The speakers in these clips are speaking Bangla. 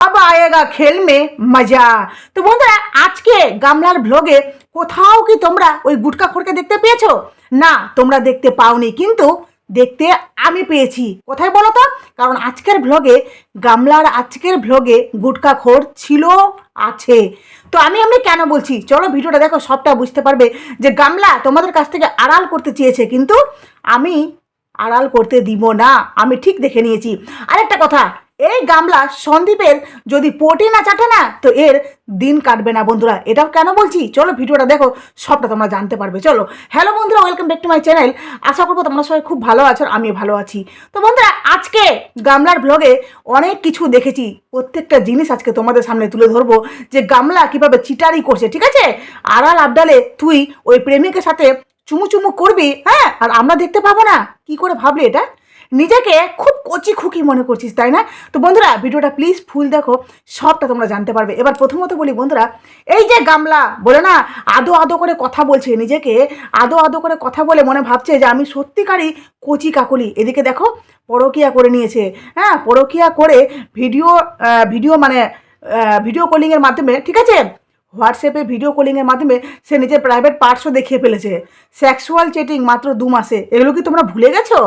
अब আয়েগা খেল মে মজা তো বন্ধুরা আজকে গামলার ভ্লগে কোথাও কি তোমরা ওই গুটকা খোরকে দেখতে পেয়েছ? না, তোমরা দেখতে পাওনি, কিন্তু দেখতে আমি পেয়েছি। কোথায় বলো তো? কারণ আজকের ভ্লগে গামলার আজকের ভ্লগে গুটকা খোর ছিল, আছে। তো আমি আমি কেন বলছি? চলো ভিডিওটা দেখো, সবটা বুঝতে পারবে যে গামলা তোমাদের কাছ থেকে আড়াল করতে চেয়েছে, কিন্তু আমি আড়াল করতে দিব না। আমি ঠিক দেখে নিয়েছি। আরেকটা কথা এই গামলা সন্দীপের যদি পটি না চাটে না, তো এর দিন কাটবে না বন্ধুরা। এটাও কেন বলছি? চলো ভিডিওটা দেখো, সবটা তোমরা জানতে পারবে। চলো। হ্যালো বন্ধুরা welcome back to my channel আশা করব তোমরা সবাই খুব ভালো আছো আমিও ভালো আছি। তো বন্ধুরা, আজকে গামলার ব্লগে অনেক কিছু দেখেছি। প্রত্যেকটা জিনিস আজকে তোমাদের সামনে তুলে ধরবো যে গামলা কীভাবে চিটারি করছে, ঠিক আছে? আড়াল আবডালে তুই ওই প্রেমিকের সাথে চুমু চুমু করবি হ্যাঁ? আর আমরা দেখতে পাবো না। কি করে ভাবলি এটা? নিজেকে খুব কচি খুকি মনে করছিস, তাই না? তো বন্ধুরা, ভিডিওটা প্লিজ ফুল দেখো, সবটা তোমরা জানতে পারবে। এবার প্রথমত বলি বন্ধুরা, এই যে গামলা, বলে না, আদো আদো করে কথা বলছে নিজেকে, আদো আদো করে কথা বলে মনে ভাবছে যে আমি সত্যিকারই কচি কাকলি। এদিকে দেখো, পরকিয়া করে নিয়েছে। হ্যাঁ পরকিয়া করে ভিডিও ভিডিও মানে ভিডিও কলিংয়ের মাধ্যমে, ঠিক আছে? হোয়াটসঅ্যাপে ভিডিও কলিংয়ের মাধ্যমে সে নিজের প্রাইভেট পার্টসও দেখিয়ে ফেলেছে। সেক্সুয়াল চেটিং মাত্র দু মাসে। এগুলো কি তোমরা ভুলে গেছো?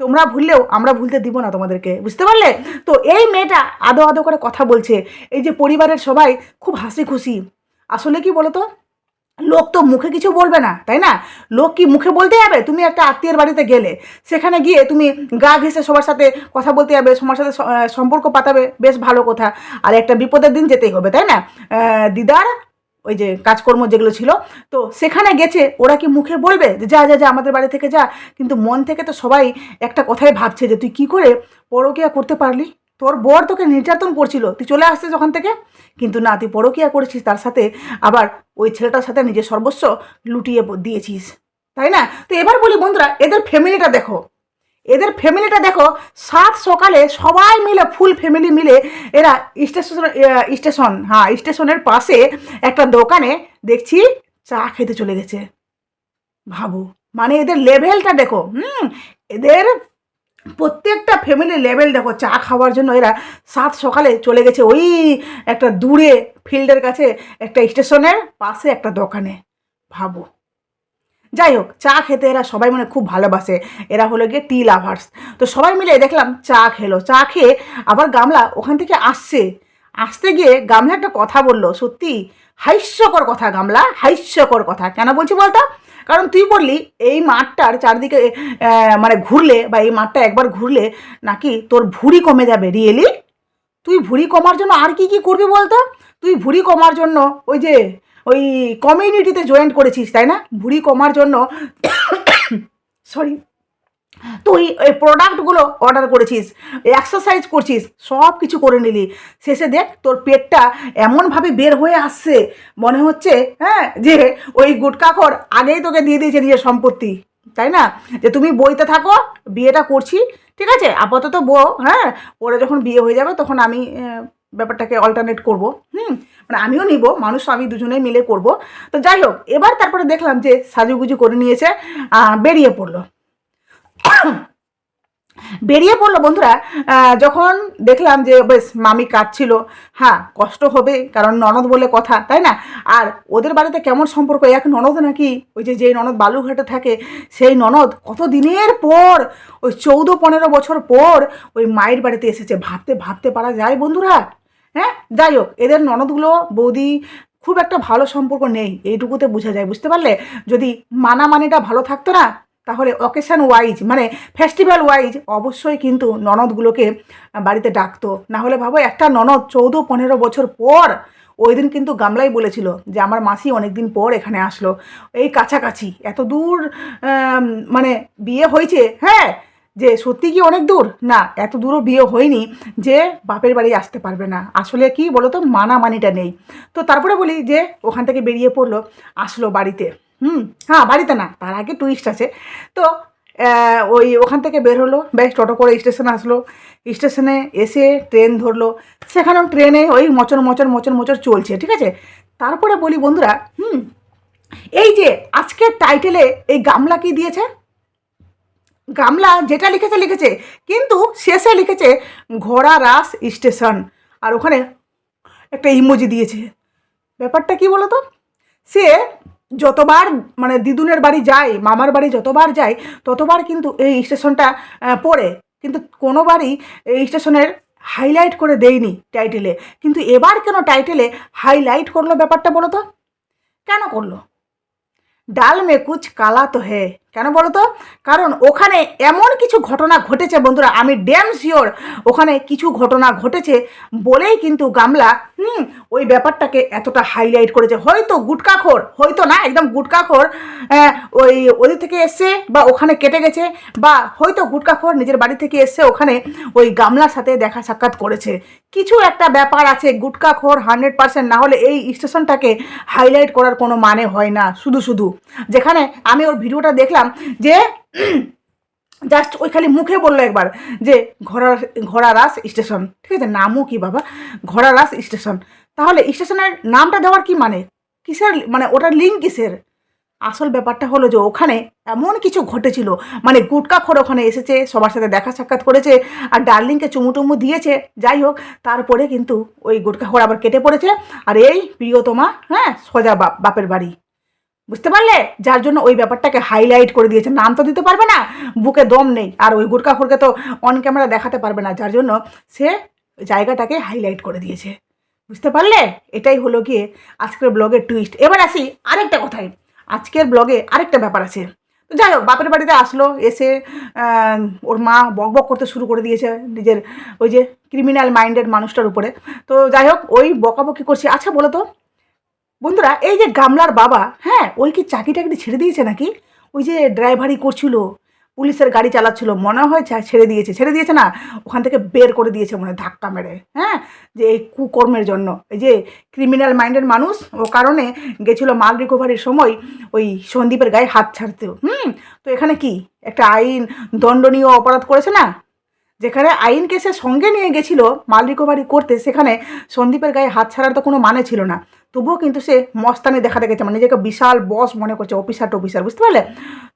তোমরা ভুললেও আমরা ভুলতে দিব না তোমাদেরকে, বুঝতে পারলে? তো এই মেয়েটা আদো আদো করে কথা বলছে, এই যে পরিবারের সবাই খুব হাসি খুশি। আসলে কি বলো তো লোক তো মুখে কিছু বলবে না, তাই না? লোক কি মুখে বলতে যাবে? তুমি একটা আত্মীয়ের বাড়িতে গেলে, সেখানে গিয়ে তুমি গা ঘেসে সবার সাথে কথা বলতে যাবে, সবার সাথে সম্পর্ক পাতাবে, বেশ ভালো কথা। আর একটা বিপদের দিন যেতেই হবে, তাই না? দিদার ওই যে কাজকর্ম যেগুলো ছিল, তো সেখানে গেছে, ওরা কি মুখে বলবে যে যা যা যা, আমাদের বাড়ি থেকে যা? কিন্তু মন থেকে তো সবাই একটা কথাই ভাবছে যে তুই কি করে পরকিয়া করতে পারলি? তোর বর তোকে নির্যাতন করছিল, তুই চলে আসছিস ওখান থেকে? কিন্তু না, তুই পরকিয়া করেছিস, তার সাথে আবার ওই ছেলেটার সাথে নিজের সর্বস্ব লুটিয়ে দিয়েছিস। তাই না? তো এবার বলি বন্ধুরা, এদের ফ্যামিলিটা দেখো। এদের ফ্যামিলিটা দেখো, সাত সকালে সবাই মিলে ফুল ফ্যামিলি মিলে এরা স্টেশন স্টেশন হ্যাঁ স্টেশনের পাশে একটা দোকানে দেখছি চা খেতে চলে গেছে। ভাবো মানে এদের লেভেলটা দেখো, হুম, এদের প্রত্যেকটা ফ্যামিলির লেভেল দেখো, চা খাওয়ার জন্য এরা সাত সকালে চলে গেছে ওই একটা দূরে ফিল্ডের কাছে, একটা স্টেশনের পাশে একটা দোকানে। ভাবো যাই হোক, চা খেতে এরা সবাই মানে খুব ভালোবাসে। এরা হলো গিয়ে টি লাভার্স তো সবাই মিলে দেখলাম চা খেলো। চা খেয়ে আবার গামলা ওখান থেকে আসছে। আসতে গিয়ে গামলা একটা কথা বলল, সত্যি? হাস্যকর কথা গামলা, হাস্যকর কথা। কেন বলছি বলতো? কারণ তুই বললি এই মাঠটার চারদিকে মানে ঘুরলে বা এই মাঠটা একবার ঘুরলে নাকি তোর ভুঁড়ি কমে যাবে রিয়েলি তুই ভুঁড়ি কমার জন্য আর কি কি করবি বলতো? তুই ভুঁড়ি কমার জন্য ওই যে ওই কমিউনিটিতে জয়েন করেছিস, তাই না? ভুঁড়ি কমার জন্য সরি তুই ওই প্রোডাক্টগুলো অর্ডার করেছিস এক্সারসাইজ করছিস, সব কিছু করে নিলি। শেষে দেখ, তোর পেটটা এমনভাবে বের হয়ে আসছে, মনে হচ্ছে হ্যাঁ যে ওই গুটকাখর আগেই তোকে দিয়ে দিয়েছে নিজের সম্পত্তি, তাই না? যে তুমি বইতে থাকো, বিয়েটা করছি, ঠিক আছে? আপাতত বউ হ্যাঁ? পরে যখন বিয়ে হয়ে যাবে, তখন আমি ব্যাপারটাকে অল্টারনেট করব, হুম? মানে আমিও নিব, মানুষ আমি দুজনেই মিলে করব। তো যাই হোক, এবার তারপরে দেখলাম যে সাজুগুজু করে নিয়েছে বেরিয়ে পড়ল। বেরিয়ে পড়ল বন্ধুরা যখন দেখলাম যে বেশ মামি কাঁদছিল হ্যাঁ কষ্ট হবে, কারণ ননদ বলে কথা, তাই না? আর ওদের বাড়িতে কেমন সম্পর্ক, এক ননদ নাকি, ওই যে যেই ননদ বালুঘাটে থাকে, সেই ননদ কত দিনের পর, ওই চৌদ্দ পনেরো বছর পর, ওই মায়ের বাড়িতে এসেছে। ভাবতে ভাবতে পারা যায় বন্ধুরা। হ্যাঁ যাই হোক, এদের ননদগুলো, বৌদি খুব একটা ভালো সম্পর্ক নেই, এইটুকুতে বোঝা যায়, বুঝতে পারলে? যদি মানামানিটা ভালো থাকতো না, তাহলে অকেশন ওয়াইজ মানে ফেস্টিভ্যাল ওয়াইজ অবশ্যই কিন্তু ননদগুলোকে বাড়িতে ডাকতো। না হলে ভাবো, একটা ননদ চৌদ্দ, পনেরো বছর পর ওই দিন কিন্তু গামলাই বলেছিল যে, আমার মাসি অনেক দিন পর এখানে আসলো। এই কাছাকাছি, এত দূর মানে বিয়ে হয়েছে হ্যাঁ যে সত্যি কি অনেক দূর? না, এত দূরও বিয়ে হয়নি যে বাপের বাড়ি আসতে পারবে না। আসলে কি বলো তো মানামানিটা নেই। তো তারপরে বলি যে ওখান থেকে বেরিয়ে পড়ল, আসলো বাড়িতে। হুম হ্যাঁ বাড়িতে না, তার আগে টুইস্ট আছে। তো ওই ওখান থেকে বের হলো, বেশ টোটো করে স্টেশনে আসলো। স্টেশনে এসে ট্রেন ধরলো। সেখানেও ট্রেনে ওই মচর মচর মচর মচর চলছে, ঠিক আছে? তারপরে বলি বন্ধুরা, হুম, এই যে আজকের টাইটেলে এই গামলা কি দিয়েছে? গামলা যেটা লিখেছে লিখেছে। কিন্তু শেষে লিখেছে, ঘোড়া রাস স্টেশন। আর ওখানে একটা ইমোজি দিয়েছে। ব্যাপারটা কি বলো তো সে যতবার মানে দিদুনের বাড়ি যায়, মামার বাড়ি যতবার যায়, ততবার কিন্তু এই স্টেশনটা পড়ে। কিন্তু কোনোবারই এই স্টেশনের হাইলাইট করে দেয়নি টাইটেলে। কিন্তু এবার কেন টাইটেলে হাইলাইট করল ব্যাপারটা বলো তো কেন করল? ডাল মে কুচ কালা তো হে। কেন বলো তো কারণ ওখানে এমন কিছু ঘটনা ঘটেছে বন্ধুরা, আমি ড্যাম শিওর ওখানে কিছু ঘটনা ঘটেছে বলেই কিন্তু গামলা, হুম, ওই ব্যাপারটাকে এতটা হাইলাইট করেছে। হয়তো গুটকাখোর হয়তো না, একদম গুটকাখোর ওই ওদের থেকে এসছে বা ওখানে কেটে গেছে বা হয়তো গুটকাখোর নিজের বাড়ি থেকে এসছে ওখানে ওই গামলার সাথে দেখা সাক্ষাৎ করেছে। কিছু একটা ব্যাপার আছে গুটকাখোর হান্ড্রেড পার্সেন্ট না হলে এই স্টেশনটাকে হাইলাইট করার কোনো মানে হয় না, শুধু শুধু। যেখানে আমি ওর ভিডিওটা দেখলাম যে জাস্ট ওই খালি মুখে বলল একবার যে ঘোড়া ঘোড়া রাস স্টেশন। ঠিক আছে? নামও কি বাবা? ঘোড়া রাস স্টেশন। তাহলে স্টেশনের নামটা দেওয়ার কি মানে? কিসের মানে ওটার লিঙ্ক কিসের? আসল ব্যাপারটা হলো যে, ওখানে এমন কিছু ঘটেছিল। মানে গুটকা খোর ওখানে এসেছে, সবার সাথে দেখা সাক্ষাৎ করেছে, আর ডার্লিংকে চুমু টুমু দিয়েছে। যাই হোক, তারপরে কিন্তু ওই গুটকা খোর আবার কেটে পড়েছে। আর এই প্রিয়তমা হ্যাঁ সোজা বাপ, বাপের বাড়ি। বুঝতে পারলে? যার জন্য ওই ব্যাপারটাকে হাইলাইট করে দিয়েছে। নাম তো দিতে পারবে না, বুকে দম নেই। আর ওই গুটকা খোরকে তো অন ক্যামেরা দেখাতে পারবে না। যার জন্য সে জায়গাটাকে হাইলাইট করে দিয়েছে। বুঝতে পারলে? এটাই হলো গিয়ে আজকের ব্লগের টুইস্ট এবার আসি আরেকটা কথায়। আজকের ব্লগে আরেকটা ব্যাপার আছে। তো যাই হোক, বাপের বাড়িতে আসলো, এসে ওর মা বক বক করতে শুরু করে দিয়েছে নিজের ওই যে ক্রিমিনাল মাইন্ডেড মানুষটার উপরে। তো যাই হোক, ওই বকাবকি করছে। আচ্ছা বলো তো বন্ধুরা, এই যে গামলার বাবা হ্যাঁ ওই কি চাকরি টাকরি ছেড়ে দিয়েছে নাকি? ওই যে ড্রাইভারি করছিল, পুলিশের গাড়ি চালাচ্ছিল, মনে হয় ছেড়ে দিয়েছে ছেড়ে দিয়েছে না, ওখান থেকে বের করে দিয়েছে মনে হয়, ধাক্কা মেরে হ্যাঁ? যে এই কুকর্মের জন্য, এই যে ক্রিমিনাল মাইন্ডের মানুষ, ও কারণে গেছিল মাল রিকভারির সময় ওই সন্দীপের গায়ে হাত ছাড়তেও হুম, তো এখানে কি? একটা আইন দণ্ডনীয় অপরাধ করেছে না? যেখানে আইনকে সে সঙ্গে নিয়ে গেছিল মাল রিকভারি করতে, সেখানে সন্দীপের গায়ে হাত ছাড়ার তো কোনো মানে ছিল না। তবুও কিন্তু সে মস্তানি দেখাতে গেছে মানে নিজেকে বিশাল বস মনে করছে অফিসার টফিসার বুঝতে পারলে?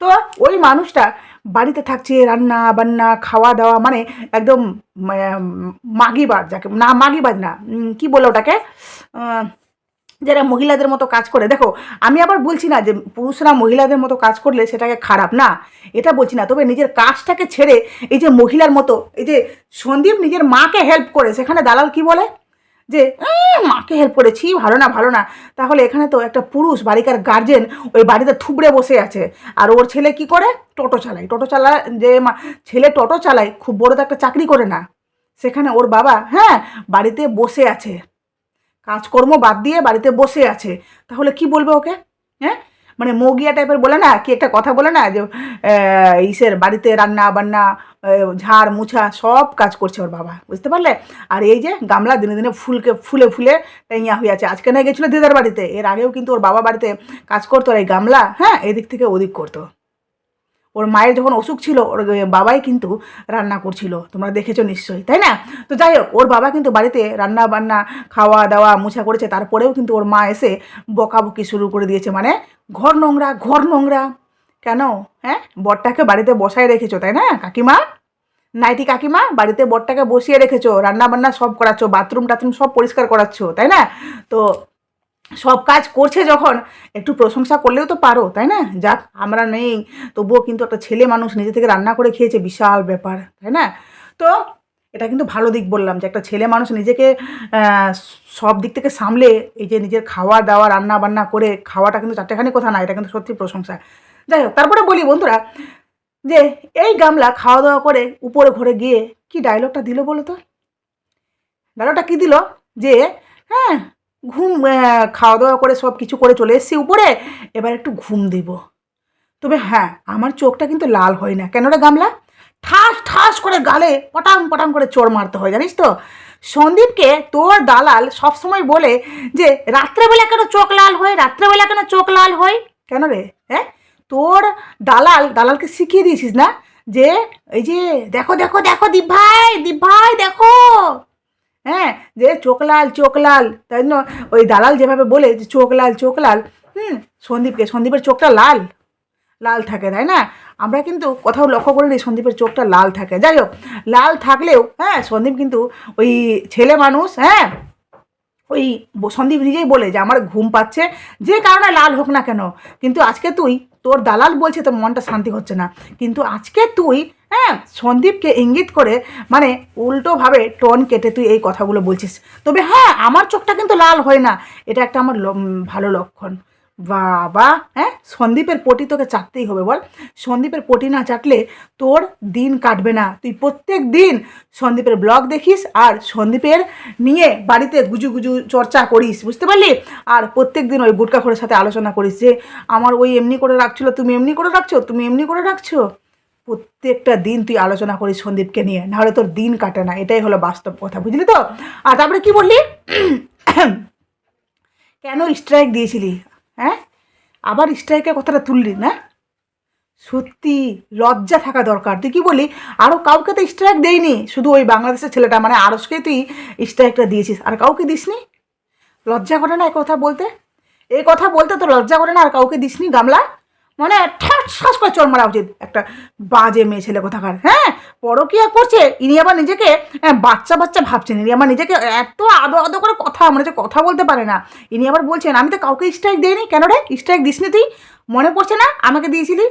তো ওই মানুষটা বাড়িতে থাকছে রান্না বান্না খাওয়া দাওয়া মানে একদম উম, মাগিবাজ যাকে না মাগিবাজ না কি বলে ওটাকে? যারা মহিলাদের মতো কাজ করে। দেখো আমি আবার বলছি না যে পুরুষরা মহিলাদের মতো কাজ করলে সেটাকে খারাপ না। এটা বলছি না তবে নিজের কাজটাকে ছেড়ে এই যে মহিলার মতো এই যে সন্দীপ নিজের মাকে হেল্প করে সেখানে দালাল কি বলে? যে "উম, মাকে হেল্প করেছি ভালো না ভালো না। তাহলে এখানে তো একটা পুরুষ বাড়িকার গার্জেন ওই বাড়িতে থুবড়ে বসে আছে। আর ওর ছেলে কি করে? টোটো চালায়। টোটো চালা যে ছেলে টোটো চালায় খুব বড় তো একটা চাকরি করে না। সেখানে ওর বাবা হ্যাঁ বাড়িতে বসে আছে। কাজকর্ম বাদ দিয়ে বাড়িতে বসে আছে। তাহলে কি বলবে ওকে? হ্যাঁ? মানে মগিয়া টাইপের বলে না? কি একটা কথা বলে না যে ইসের বাড়িতে রান্না বান্না ঝাড় মুছা সব কাজ করছে ওর বাবা, বুঝতে পারলে? আর এই যে গামলা দিনে দিনে ফুলকে ফুলে ফুলে টাইয়া হয়ে আছে। আজকে না গেছিল দিদার বাড়িতে, এর আগেও কিন্তু ওর বাবা বাড়িতে কাজ করতো আর এই গামলা হ্যাঁ এদিক থেকে ওদিক করতো। ওর মায়ের যখন অসুখ ছিল, ওর বাবাই কিন্তু রান্না করছিল। তোমরা দেখেছ নিশ্চয়ই, তাই না? তো যাই হোক, ওর বাবা কিন্তু বাড়িতে রান্না বান্না, খাওয়া দাওয়া মুছা করেছে। তারপরেও কিন্তু ওর মা এসে বকাবকি শুরু করে দিয়েছে। মানে ঘর নোংরা ঘর নোংরা। কেন? হ্যাঁ? বরটাকে বাড়িতে বসায় রেখেছো, তাই না, কাকিমা? নাইটি কাকিমা, বাড়িতে বরটাকে বসিয়ে রেখেছো, রান্না বান্না সব করাচ্ছ, বাথরুম টাথরুম সব পরিষ্কার করাচ্ছ, তাই না? তো সব কাজ করছে যখন, একটু প্রশংসা করলেও তো পারো, তাই না? যাক, আমরা নেই, তবুও কিন্তু একটা ছেলে মানুষ নিজে থেকে রান্না করে খেয়েছে, বিশাল ব্যাপার, তাই না? তো এটা কিন্তু ভালো দিক বললাম, যে একটা ছেলে মানুষ নিজেকে সব দিক থেকে সামলে, এই যে নিজের খাওয়া দাওয়া, রান্না বান্না করে, খাওয়াটা কিন্তু চারটেখানি কথা না, এটা কিন্তু সত্যি প্রশংসা। যাই হোক, তারপরে বলি বন্ধুরা, যে এই গামলা খাওয়া দাওয়া করে উপরে ঘরে গিয়ে কি ডায়লগটা দিল বলো তো? ডায়লগটা কি দিল? যে হ্যাঁ ঘুম খাওয়া দাওয়া করে সব কিছু করে চলে এসেছি উপরে, এবার একটু ঘুম দেব। তবে হ্যাঁ আমার চোখটা কিন্তু লাল হয় না। কেন রে গামলা? ঠাস ঠাস করে গালে পটাং পটাং করে চোর মারতে হয়, জানিস তো? সন্দীপকে তোর দালাল সবসময় বলে যে, রাত্রেবেলা কেন চোখ লাল হয়? রাত্রেবেলা কেন চোখ লাল হয়? কেন রে? হ্যাঁ? তোর দালাল, দালালকে শিখিয়ে দিয়েছিস না? যে, এই যে, দেখো দেখো দেখো, দীপ ভাই দীপ ভাই, দেখো! হ্যাঁ যে চোখ লাল চোখ লাল। তাই জন্য ওই দালাল যেভাবে বলে যে চোখ লাল চোখ লাল, হুম, সন্দীপকে, সন্দীপের চোখটা লাল লাল থাকে, তাই না? আমরা কিন্তু কোথাও লক্ষ্য করিনি সন্দীপের চোখটা লাল থাকে। যাই হোক, লাল থাকলেও হ্যাঁ সন্দীপ কিন্তু ওই ছেলে মানুষ হ্যাঁ ওই সন্দীপ নিজেই বলে যে আমার ঘুম পাচ্ছে, যে কারণে লাল হোক না কেন। কিন্তু আজকে তুই, তোর দালাল বলছে তোর মনটা শান্তি হচ্ছে না। কিন্তু আজকে তুই হ্যাঁ সন্দীপকে ইঙ্গিত করে মানে উল্টোভাবে টন কেটে তুই এই কথাগুলো বলছিস। তবে হ্যাঁ আমার চোখটা কিন্তু লাল হয় না। এটা একটা আমার ভালো লক্ষণ। বাবা হ্যাঁ সন্দীপের পটি তোকে চাটতেই হবে বল। সন্দীপের পটি না চাটলে তোর দিন কাটবে না। তুই প্রত্যেক দিন সন্দীপের ব্লগ দেখিস আর সন্দীপের নিয়ে বাড়িতে গুজু গুজু চর্চা করিস, বুঝতে পারলি? আর প্রত্যেক দিন ওই গুটকা খোরের সাথে আলোচনা করিস যে, আমার ওই এমনি করে রাখছিল, তুমি এমনি করে রাখছো, তুমি এমনি করে রাখছো। প্রত্যেকটা দিন তুই আলোচনা করিস সন্দীপকে নিয়ে, নাহলে তোর দিন কাটে না, এটাই হলো বাস্তব কথা, বুঝলি তো? আর তারপরে কি বললি? কেন স্ট্রাইক দিয়েছিলি? হ্যাঁ? আবার স্ট্রাইকের কথাটা তুললি, না? সত্যি, লজ্জা থাকা দরকার। তুই কি বলি আরও কাউকে তো স্ট্রাইক দেয়নি শুধু ওই বাংলাদেশের ছেলেটা মানে আরসকে তুই স্ট্রাইকটা দিয়েছিস। আর কাউকে দিসনি? লজ্জা করে না এই কথা বলতে? এই কথা বলতে তো লজ্জা করে না আর কাউকে দিসনি, গামলা? মানে ঠাস করে চোর মারা উচিত। একটা বাজে মেয়ে ছেলে কোথাকার হ্যাঁ? পরকিয়া করছে ইনি আবার নিজেকে হ্যাঁ, বাচ্চা বাচ্চা ভাবছেন। ইনি আবার নিজেকে এত আদো আদো করে কথা মানে যে কথা বলতে পারে না। ইনি আবার বলছেন আমি তো কাউকে স্ট্রাইক দিইনি কেন রে? স্ট্রাইক দিসনি তুই? মনে পড়ছে না আমাকে দিয়েছিলি?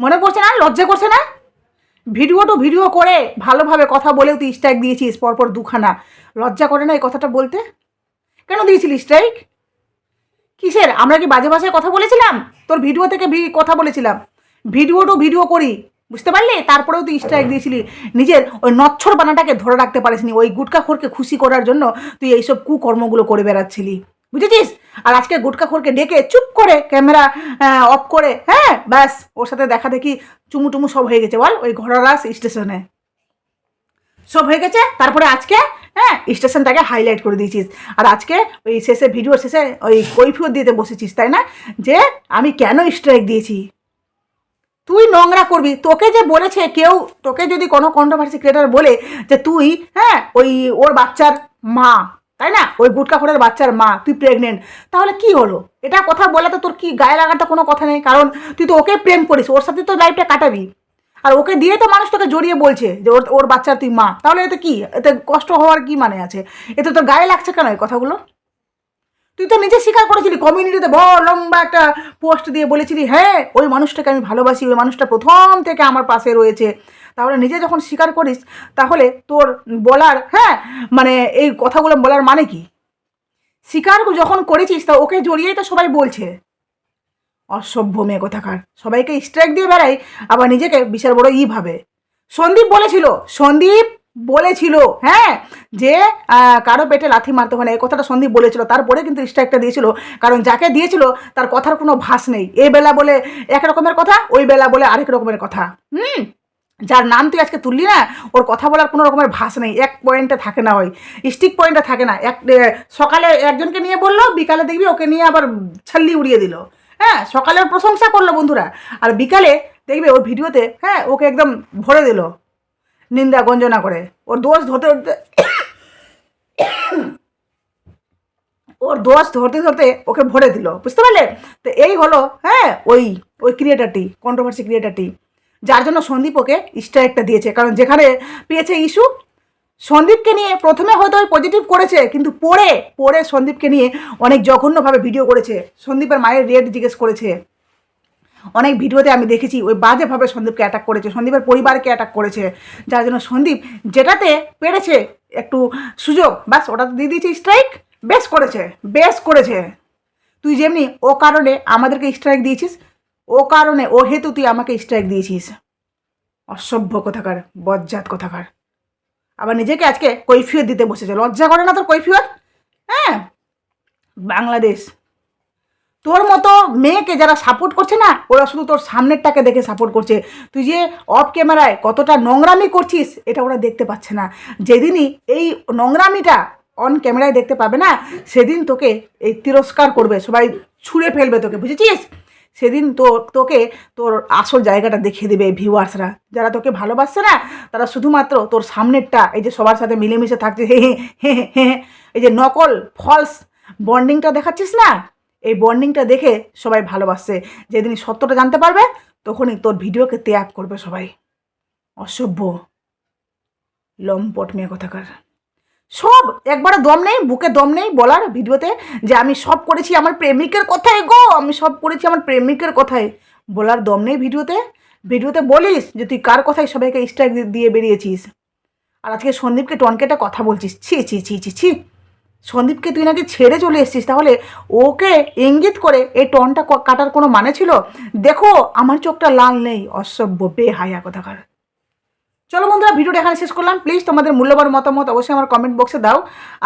মনে পড়ছে না? লজ্জা করছে না? ভিডিও টু ভিডিও করে ভালোভাবে কথা বলেও তুই স্ট্রাইক দিয়েছিস পরপর দুখানা। লজ্জা করে না এই কথাটা বলতে? কেন দিয়েছিলি স্ট্রাইক কিসের? আমরা কি বাজে ভাষায় কথা বলেছিলাম? তোর ভিডিও থেকে কথা বলেছিলাম। ভিডিও টু ভিডিও করি। বুঝতে পারলি? তারপরেও তুই স্ট্রাইক দিয়েছিলি। নিজের ওই নচ্ছর বানাটাকে ধরে রাখতে পারিসনি। ওই গুটকাখোরকে খুশি করার জন্য তুই এইসব কুকর্মগুলো করে বেড়াচ্ছিলি। বুঝেছিস? আর আজকে গুটকাখোরকে ডেকে চুপ করে ক্যামেরা অফ করে হ্যাঁ? ব্যাস, ওর সাথে দেখা দেখি চুমু টুমু সব হয়ে গেছে। বল, ওই ঘোড়ারাস স্টেশনে। সব হয়ে গেছে। তারপরে আজকে হ্যাঁ স্টেশনটাকে হাইলাইট করে দিয়েছিস। আর আজকে ওই শেষে ভিডিও শেষে ওই কৈফিয়ত দিতে বসেছিস, তাই না? যে আমি কেন স্ট্রাইক দিয়েছি? তুই নোংরা করবি। তোকে যে বলেছে কেউ, তোকে যদি কোনো কন্ট্রোভার্সি ক্রিয়েটার বলে যে তুই হ্যাঁ ওই ওর বাচ্চার মা, তাই না? ওই গুটকা খোরের বাচ্চার মা, তুই প্রেগনেন্ট তাহলে কি হলো? এটা কথা বলে তো তোর কি গায়ে লাগাটা কোনো কথা নেই। কারণ তুই তো ওকে প্রেম করিস, ওর সাথে তো লাইফটা কাটাবি। আর ওকে দিয়ে তো মানুষ তোকে জড়িয়ে বলছে যে ওর ওর বাচ্চার তুই মা। তাহলে এতে কি? এতে কষ্ট হওয়ার কি মানে আছে? এতে তোর গায়ে লাগছে কেন এই কথাগুলো? তুই তো নিজে স্বীকার করেছিলি কমিউনিটিতে বড় লম্বা একটা পোস্ট দিয়ে বলেছিলি হ্যাঁ ওই মানুষটাকে আমি ভালোবাসি, ওই মানুষটা প্রথম থেকে আমার পাশে রয়েছে। তাহলে নিজে যখন স্বীকার করিস, তাহলে তোর বলার হ্যাঁ মানে এই কথাগুলো বলার মানে কি? স্বীকার যখন করেছিস, তা ওকে জড়িয়েই তো সবাই বলছে। অসভ্য মেয়ে কোথাকার। সবাইকে স্ট্রাইক দিয়ে বেড়াই, আবার নিজেকে বিশাল বড় ই ভাবে। সন্দীপ বলেছিল সন্দীপ বলেছিল হ্যাঁ যে কারও পেটে লাথি মারতে হয় না, এই কথাটা সন্দীপ বলেছিল, তারপরে কিন্তু স্ট্রাইকটা দিয়েছিল, কারণ যাকে দিয়েছিল, তার কথার কোনো ভাস নেই। এই বেলা বলে এক রকমের কথা, ওই বেলা বলে আরেক রকমের কথা। হুম? যার নাম তুই আজকে তুললি না, ওর কথা বলার কোনো রকমের ভাস নেই, এক পয়েন্টে থাকে না ওই। স্টিক পয়েন্টে থাকে না। এক সকালে একজনকে নিয়ে বলল, বিকালে দেখবি ওকে নিয়ে আবার ছাল্লি উড়িয়ে দিল। হ্যাঁ সকালে ওর প্রশংসা করল বন্ধুরা। আর বিকালে দেখবে ওর ভিডিওতে হ্যাঁ ওকে একদম ভরে দিল নিন্দা, গঞ্জনা করে। ওর দোষ ধরতে ধরতে ওর দোষ ধরতে ধরতে ওকে ভরে দিল। বুঝতে পারলে? তো এই হলো হ্যাঁ ওই ওই ক্রিয়েটারটি কন্ট্রোভার্সি ক্রিয়েটারটি যার জন্য সন্দীপ ওকে স্ট্রাইকটা দিয়েছে। কারণ যেখানে পেয়েছে ইস্যু সন্দীপকে নিয়ে প্রথমে হয়তো ওই পজিটিভ করেছে, কিন্তু পরে পরে সন্দীপকে নিয়ে অনেক জঘন্যভাবে ভিডিও করেছে। সন্দীপের মায়ের রেট জিজ্ঞেস করেছে। অনেক ভিডিওতে আমি দেখেছি, ওই বাজেভাবে সন্দীপকে অ্যাটাক করেছে, সন্দীপের পরিবারকে অ্যাটাক করেছে। যার জন্য সন্দীপ যেটাতে পেরেছে একটু সুযোগ বাস ওটাতে দিয়ে দিয়েছে স্ট্রাইক বেশ করেছে বেশ করেছে। তুই যেমনি ও কারণে আমাদেরকে স্ট্রাইক দিয়েছিস, ও কারণে, ও হেতু তুই আমাকে স্ট্রাইক দিয়েছিস। অসভ্য কোথাকার, বজ্জাত কোথাকার। আবার নিজেকে আজকে কৈফিয়ত দিতে বসেছে। লজ্জা করে না তোর কৈফিয়ত? হ্যাঁ বাংলাদেশ। তোর মতো মেয়েকে যারা সাপোর্ট করছে না, ওরা শুধু তোর সামনেরটাকে দেখে সাপোর্ট করছে। তুই যে অফ ক্যামেরায় কতটা নোংরামি করছিস, এটা ওরা দেখতে পাচ্ছে না। যেদিনই এই নোংরামিটা অন ক্যামেরায় দেখতে পাবে না, সেদিন তোকে এই তিরস্কার করবে, সবাই ছুঁড়ে ফেলবে তোকে, বুঝেছিস? সেদিন তো তোকে তোর আসল জায়গাটা দেখিয়ে দেবে ভিউয়ার্সরা যারা তোকে ভালোবাসছে না, তারা শুধুমাত্র তোর সামনেরটা, এই যে সবার সাথে মিলেমিশে থাকছে, হে হে হে এই যে নকল ফলস বন্ডিংটা দেখাচ্ছিস না? এই বন্ডিংটা দেখে সবাই ভালোবাসছে। যেদিন সত্যটা জানতে পারবে, তখনই তোর ভিডিওকে ত্যাগ করবে সবাই। অসভ্য। লম্পট মেয়ে কথাকার। সব একবারে দম নেই, বুকে দম নেই বলার ভিডিওতে যে আমি সব করেছি আমার প্রেমিকের কথায় গো, আমি সব করেছি আমার প্রেমিকের কথায় বলার দম নেই ভিডিওতে। ভিডিওতে বলিস যে তুই কার কথায় সবাইকে স্ট্রাইক দিয়ে বেরিয়েছিস? আর আজকে সন্দীপকে টনকেটা কথা বলছিস, ছি ছি ছি ছি ছি। সন্দীপকে তুই নাকি ছেড়ে চলে এসেছিস? তাহলে ওকে ইঙ্গিত করে এই টনটা কাটার কোনো মানে ছিল? দেখো, আমার চোখটা লাল নেই, অসভ্য, বেহায়া কথাকার চলো বন্ধুরা, ভিডিওটা এখানে শেষ করলাম। প্লিজ তোমাদের মূল্যবান মতামত অবশ্যই আমার কমেন্ট বক্সে দাও।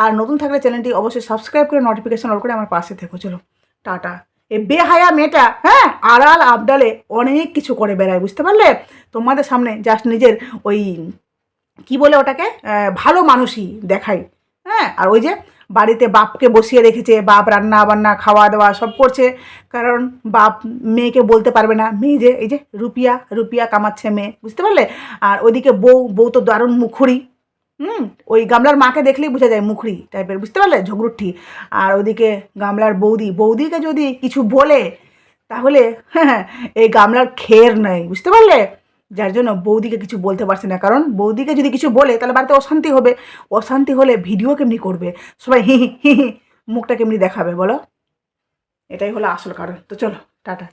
আর নতুন থাকলে চ্যানেলটি অবশ্যই সাবস্ক্রাইব করে নোটিফিকেশন অল করে আমার পাশে থেকো। চলো, টাটা। এ বেহায়া মেয়েটা হ্যাঁ আড়াল আবডালে অনেক কিছু করে বেড়ায়, বুঝতে পারলে? তোমাদের সামনে জাস্ট নিজের ওই, কি বলে ওটাকে? ভালো মানুষই দেখায়। হ্যাঁ আর ওই যে বাড়িতে বাপকে বসিয়ে রেখেছে, বাপ রান্না বান্না, খাওয়া দাওয়া সব করছে। কারণ বাপ মেয়েকে বলতে পারবে না, মেয়ে যে, এই যে রুপিয়া রুপিয়া কামাচ্ছে মেয়ে, বুঝতে পারলে? আর ওইদিকে বউ বউ তো দারুণ মুখুরি, হুম? ওই গামলার মাকে দেখলেই বোঝা যায় মুখরি টাইপের বুঝতে পারলে? ঝগড়ুঠি। আর ওদিকে গামলার বৌদি, বৌদিকে যদি কিছু বলে, তাহলে এই গামলার খের নেই, বুঝতে পারলে? যার জন্য বৌদিকে কিছু বলতে পারছে না। কারণ বৌদিকে যদি কিছু বলে, তাহলে বাড়িতে অশান্তি হবে। অশান্তি হলে ভিডিও কেমনি করবে? সবাই হি হি হি মুখটা কেমনি দেখাবে বলো? এটাই হলো আসল কারণ। তো চলো, টাটা।